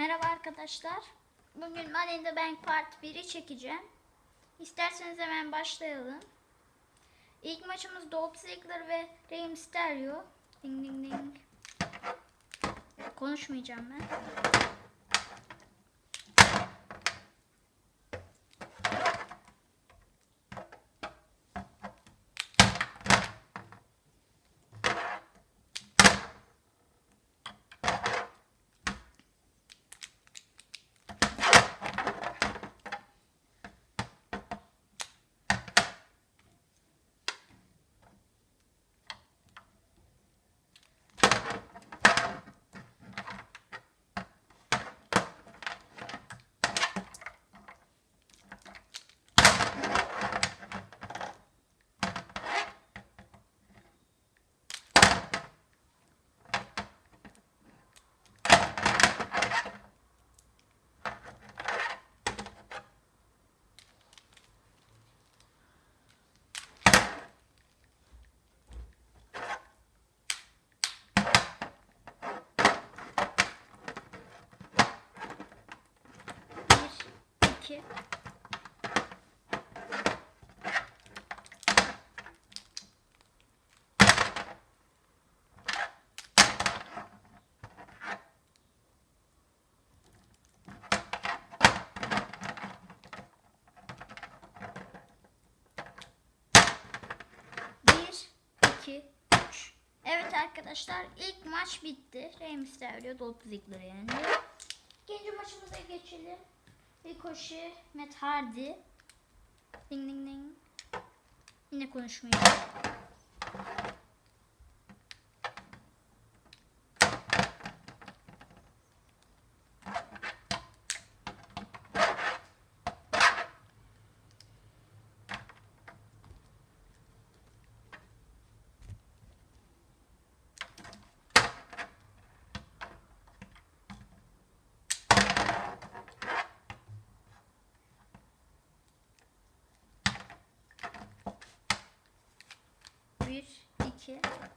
Merhaba arkadaşlar. Bugün Money in the Bank Part 1'i çekeceğim. İsterseniz hemen başlayalım. İlk maçımız Dolph Ziggler ve Rey Mysterio. Ding ding ding. Konuşmayacağım ben. İki. Bir, iki, üç. Evet arkadaşlar ilk maç bitti. Mysterio Dolph Ziggler'ı yendi. İkinci maçımıza geçelim. Ricochet, Matt Hardy. Ding ding ding. Yine konuşmayacağım. Bir, iki.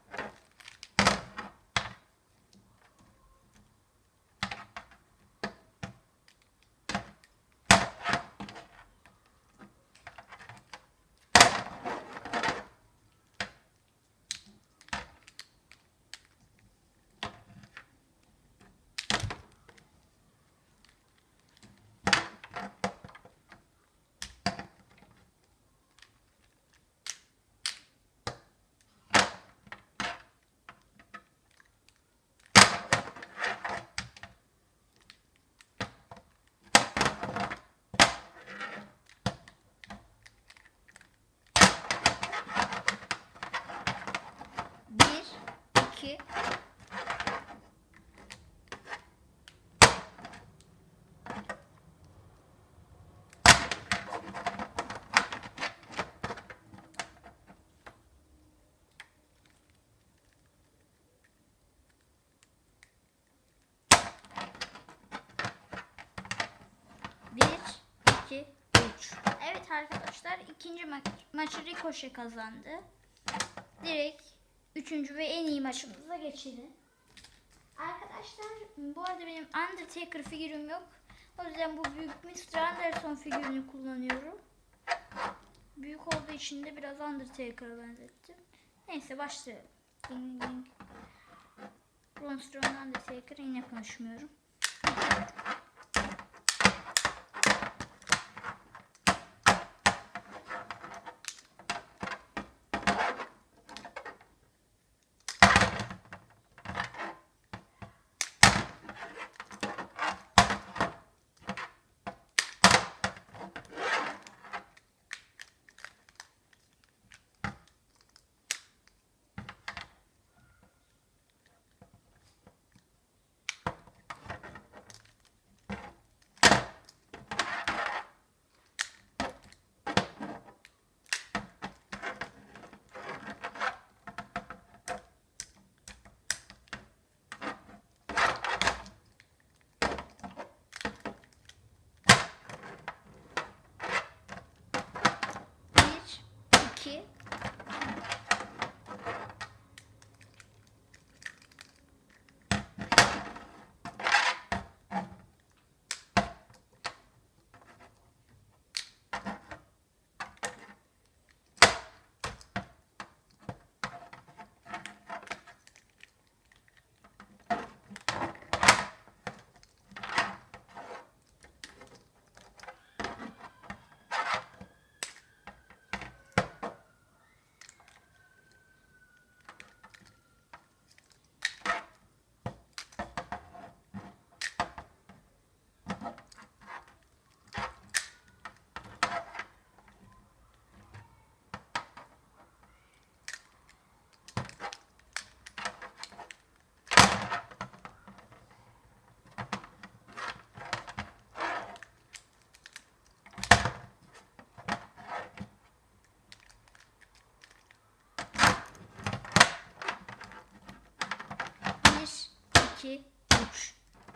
Bir, iki. Bir, iki, üç. Evet arkadaşlar ikinci ma maçı Ricochet kazandı. Direkt üçüncü ve en iyi maçımıza geçelim. Arkadaşlar bu arada benim Undertaker figürüm yok. O yüzden bu büyük Mr. Anderson figürünü kullanıyorum. Büyük olduğu için de biraz Undertaker'a benzettim. Neyse başlayalım. Ding ding. Braun Strowman Undertaker yine konuşmuyorum.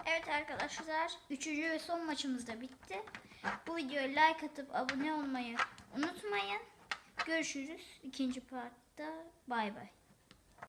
Evet arkadaşlar. Üçüncü ve son maçımız da bitti. Bu videoya like atıp abone olmayı unutmayın. Görüşürüz ikinci partta. Bay bay.